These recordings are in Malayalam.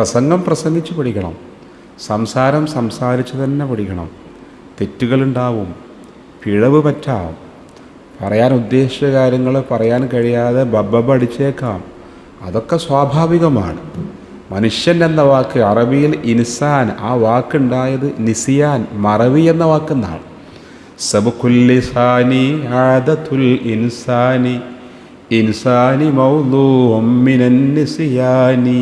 പ്രസംഗം പ്രസംഗിച്ച് പഠിക്കണം. സംസാരം സംസാരിച്ച് തന്നെ പഠിക്കണം. തെറ്റുകളുണ്ടാവും. പിഴവ് പറ്റാം. പറയാൻ ഉദ്ദേശിച്ച കാര്യങ്ങൾ പറയാൻ കഴിയാതെ ബബ്ബബ അടിച്ചേക്കാം. അതൊക്കെ സ്വാഭാവികമാണ്. മനുഷ്യൻ എന്ന വാക്ക് അറബിയിൽ ഇൻസാൻ ആ വാക്കുണ്ടായത് നിസിയാൻ മറവി എന്ന വാക്കെന്നാണ് സബുക്കുല്ലിസാനി ആദത്തുൽ ഇൻസാനി ഇൻസാനി മൗലൂമിനൻ നിസിയാനി.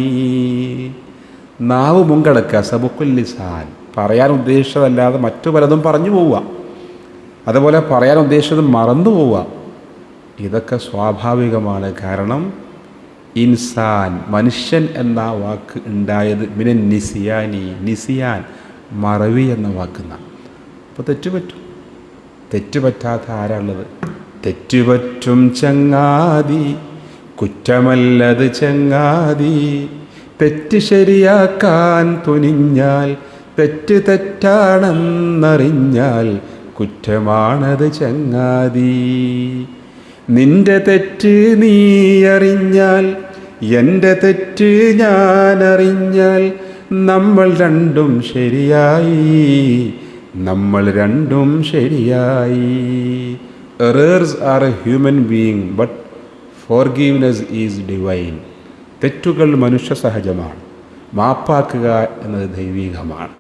നാവ് മുങ്കടക്കുക സബുക്കുല്ലിസാൻ പറയാൻ ഉദ്ദേശിച്ചതല്ലാതെ മറ്റു പലതും പറഞ്ഞു പോവുക. അതുപോലെ പറയാൻ ഉദ്ദേശിച്ചത് മറന്നു പോവുക. ഇതൊക്കെ സ്വാഭാവികമാണ്. കാരണം ഇൻസാൻ മനുഷ്യൻ എന്ന വാക്ക് ഉണ്ടായത് മിനൻ നിസിയാനി നിസിയാൻ മറവി എന്ന വാക്കുന്ന അപ്പോൾ തെറ്റുപറ്റും. തെറ്റുപറ്റാത്ത ആരാണുള്ളത്? തെറ്റുപറ്റും ചങ്ങാതി കുറ്റമല്ലത് ചങ്ങാതി. തെറ്റ് ശരിയാക്കാൻ തുനിഞ്ഞാൽ തെറ്റ് തെറ്റാണെന്നറിഞ്ഞാൽ കുറ്റമാണത് ചങ്ങാതി. നിന്റെ തെറ്റ് നീ അറിഞ്ഞാൽ എന്റെ തെറ്റ് ഞാൻ അറിഞ്ഞാൽ നമ്മൾ രണ്ടും ശരിയായി. നമ്മൾ രണ്ടും ശരിയായി. Errors are a human being but forgiveness is divine തെറ്റുകൾ മനുഷ്യ സഹജമാണ്. മാപ്പാക്കുക എന്നത് ദൈവികമാണ്.